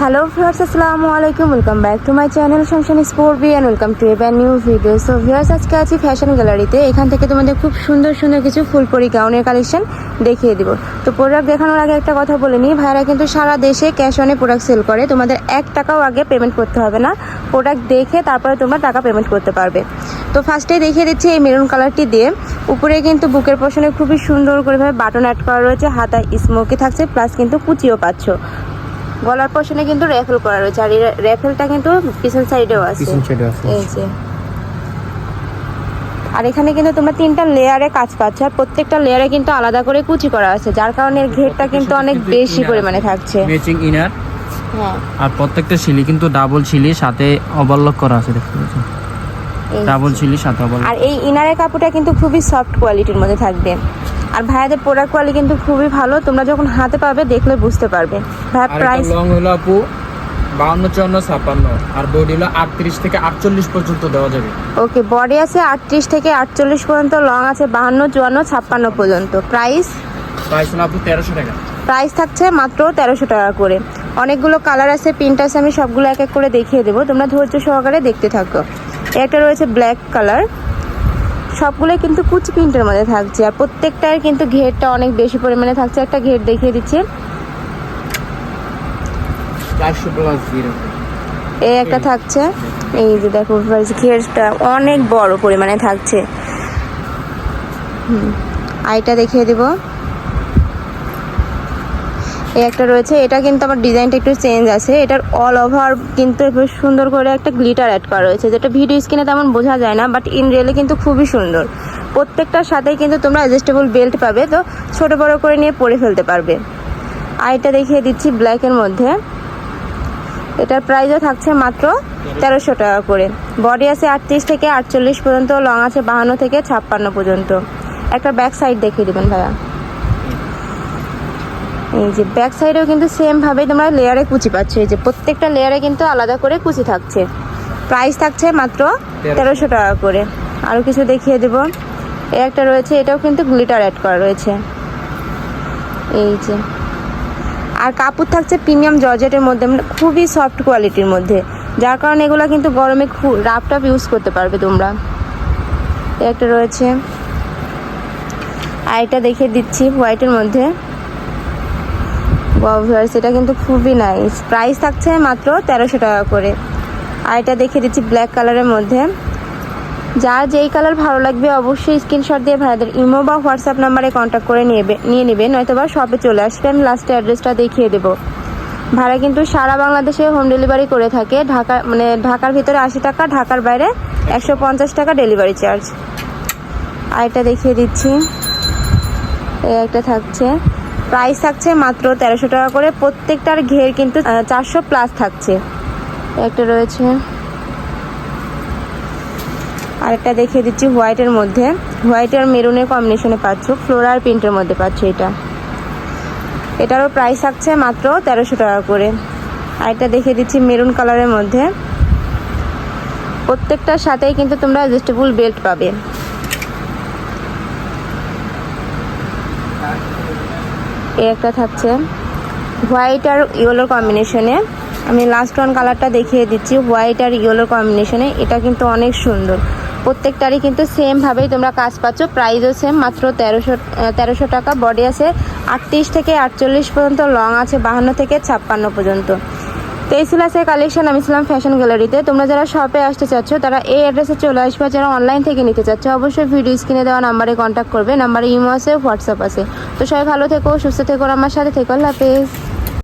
Hello viewers আসসালামু আলাইকুম welcome back to my channel Shamshan sport B and welcome to a new video so viewers আজকে আছি fashion গ্যালারিতে এখান থেকে তোমাদের খুব সুন্দর সুন্দর কিছু ফুলপরি গাউনের কালেকশন দেখিয়ে দিব। তো প্রোডাক্ট দেখানোর আগে একটা কথা বলে নিই। ভাইরা কিন্তু সারা দেশে ক্যাশ অনে প্রোডাক্ট সেল করে। তোমাদের এক টাকাও আগে পেমেন্ট করতে হবে না। প্রোডাক্ট দেখে তারপরে তোমরা টাকা পেমেন্ট করতে পারবে। তো ফার্স্টেই দেখিয়ে দিচ্ছি এই মেরুন কালারটি দিয়ে। উপরে কিন্তু বুকের পশনে খুবই সুন্দর করে ভাবে বাটন অ্যাড করা রয়েছে। হাতায় স্মোকি থাকছে প্লাস কিন্তু কুচিও পাচ্ছ। গলার পশনে কিন্তু র্যাফেল করা রয়েছে আর র্যাফেলটা কিন্তু পিছন সাইডেও আছে। পিছন সাইডে আছে। এই যে। আর এখানে কিন্তু তোমরা তিনটা লেয়ারে কাজ পাচ্ছ আর প্রত্যেকটা লেয়ারে কিন্তু আলাদা করে কুচি করা আছে যার কারণে এর ঘেরটা কিন্তু অনেক বেশি পরিমাণে থাকছে। ম্যাচিং ইনার হ্যাঁ। আর প্রত্যেকটা শিলি কিন্তু ডাবল শিলি সাথে ওভারলক করা আছে দেখতে পাচ্ছেন? ডাবল শিলি সাথে ওভারলক আর এই ইনারের কাপড়টা কিন্তু খুবই সফট কোয়ালিটির মধ্যে থাকবে। আর ভাইয়াদের প্রোডাক্ট কোয়ালিটি কিন্তু খুবই ভালো। তোমরা যখন হাতে পাবে দেখলে বুঝতে পারবে। ভাইয়া প্রাইস লং হলো আপু বাউন্ন চুয়ান্ন ছাপ্পান্ন। আর বডি হলো আটত্রিশ থেকে আটচল্লিশ পর্যন্ত দেওয়া যাবে। ওকে বডি আছে আটত্রিশ থেকে আটচল্লিশ পর্যন্ত লং আছে বাহান্ন চুয়ান্ন ছাপ্পান্ন পর্যন্ত। প্রাইস প্রাইস হলো আপু তেরোশো টাকা। প্রাইস থাকছে মাত্র তেরোশো টাকা করে। অনেকগুলো কালার আছে প্রিন্ট আছে আমি সবগুলো এক এক করে দেখিয়ে দেবো। তোমরা ধৈর্য সহকারে দেখতে থাকো। একটা রয়েছে ব্ল্যাক কালার সবগুলো কিন্তু কুচি প্রিন্টের মধ্যে থাকছে। আর প্রত্যেকটার কিন্তু ঘেরটা অনেক বেশি পরিমাণে থাকছে। একটা ঘের দেখিয়ে দিচ্ছি। এই একটা থাকছে। এই যে দেখো ঘেরটা অনেক বড় পরিমাণে থাকছে। হুম আইটা দেখিয়ে দিব। এই একটা রয়েছে, এটা কিন্তু আমার ডিজাইনটা একটু চেঞ্জ আছে। এটার অল ওভার কিন্তু সুন্দর করে একটা গ্লিটার অ্যাড করা রয়েছে, যেটা ভিডিও স্ক্রিনে তেমন বোঝা যায় না বাট ইন রিয়েলে কিন্তু খুবই সুন্দর। প্রত্যেকটার সাথেই কিন্তু তোমরা অ্যাডজাস্টেবল বেল্ট পাবে, তো ছোট বড় করে নিয়ে পরে ফেলতে পারবে। আর এটা দেখিয়ে দিচ্ছি ব্ল্যাকের মধ্যে। এটার প্রাইসও থাকছে মাত্র তেরোশো টাকা করে। বডি আছে আটত্রিশ থেকে আটচল্লিশ পর্যন্ত লং আছে বাহান্ন থেকে ছাপ্পান্ন পর্যন্ত। একটা ব্যাক সাইড দেখিয়ে দেবেন ভাইয়া। এই যে ব্যাক সাইডেও কিন্তু সেম ভাবে তোমরা লেয়ারে কুচি পাচ্ছ। এই যে প্রত্যেকটা লেয়ারে কিন্তু আলাদা করে কুচি থাকছে। প্রাইস থাকছে মাত্র তেরোশো। টাকা করে। আরও কিছু দেখিয়ে দেব। এই একটা রয়েছে এটাও কিন্তু গ্লিটার অ্যাড করা রয়েছে। এই যে। আর কাপড় থাকছে প্রিমিয়াম জর্জেটের মধ্যে মানে খুবই সফট কোয়ালিটির মধ্যে। যার কারণে এগুলো কিন্তু গরমে খুব রাফ টাফ ইউজ করতে পারবে তোমরা। এই একটা রয়েছে। আর এটা দেখিয়ে দিচ্ছি হোয়াইটের মধ্যে। ভিউয়ার্স এটা কিন্তু খুবই নাইস প্রাইস থাকছে মাত্র তেরোশো টাকা করে। আর এটা দেখিয়ে দিচ্ছি ব্ল্যাক কালারের মধ্যে। যার যেই কালার ভালো লাগবে অবশ্যই স্ক্রিনশট দিয়ে ভাইদের ইমো বা হোয়াটসঅ্যাপ নাম্বারে কন্ট্যাক্ট করে নিয়ে নিয়ে নেবেন নয়তো বা শপে চলে আসবে আমি লাস্টে অ্যাড্রেসটা দেখিয়ে দেবো। ভাড়া কিন্তু সারা বাংলাদেশে হোম ডেলিভারি করে থাকে। ঢাকা মানে ঢাকার ভিতরে আশি টাকা, ঢাকার বাইরে একশো পঞ্চাশ টাকা ডেলিভারি চার্জ আর এটা দেখিয়ে দিচ্ছি। একটা থাকছে। প্রাইস থাকছে মাত্র তেরোশো টাকা করে। প্রত্যেকটার ঘের কিন্তু চারশো প্লাস থাকছে। একটা রয়েছে। আরেকটা দেখিয়ে দিচ্ছি হোয়াইটের মধ্যে। হোয়াইট আর মেরুনের কম্বিনেশনে পাচ্ছ ফ্লোরার প্রিন্টের মধ্যে পাচ্ছ এটা। এটারও প্রাইস থাকছে মাত্র তেরোশো টাকা করে। আরেকটা দেখিয়ে দিচ্ছি মেরুন কালারের মধ্যে। প্রত্যেকটার সাথেই কিন্তু তোমরা অ্যাডজাস্টেবল বেল্ট পাবে। এই একটা থাকছে। হোয়াইট আর ইয়েলোর কম্বিনেশনে আমি লাস্ট ওয়ান কালারটা দেখিয়ে দিচ্ছি হোয়াইট আর ইয়েলোর কম্বিনেশনে এটা কিন্তু অনেক সুন্দর। প্রত্যেকটারই কিন্তু সেমভাবেই তোমরা কাজ পাচ্ছ। প্রাইসও সেম মাত্র তেরোশো তেরোশো টাকা। বডি আছে আটত্রিশ থেকে আটচল্লিশ পর্যন্ত লং আছে বাহান্ন থেকে ছাপ্পান্ন পর্যন্ত। তো এই ছিল আজকের কালেকশন আমি ছিলাম ফ্যাশন গ্যালারিতে তোমরা যারা শপে আসতে চাচ্ছ, তারা এই অ্যাড্রেসে চলে আসবে যারা অনলাইন থেকে নিতে চাচ্ছ, অবশ্যই ভিডিও স্ক্রিনে দেওয়া নাম্বারে কন্ট্যাক্ট করবে। নাম্বারে ইমো আছে হোয়াটসঅ্যাপ আছে। তো সবাই ভালো থেকো, সুস্থ থেকো আমার সাথে থেকো। আল্লাহ হাফেজ।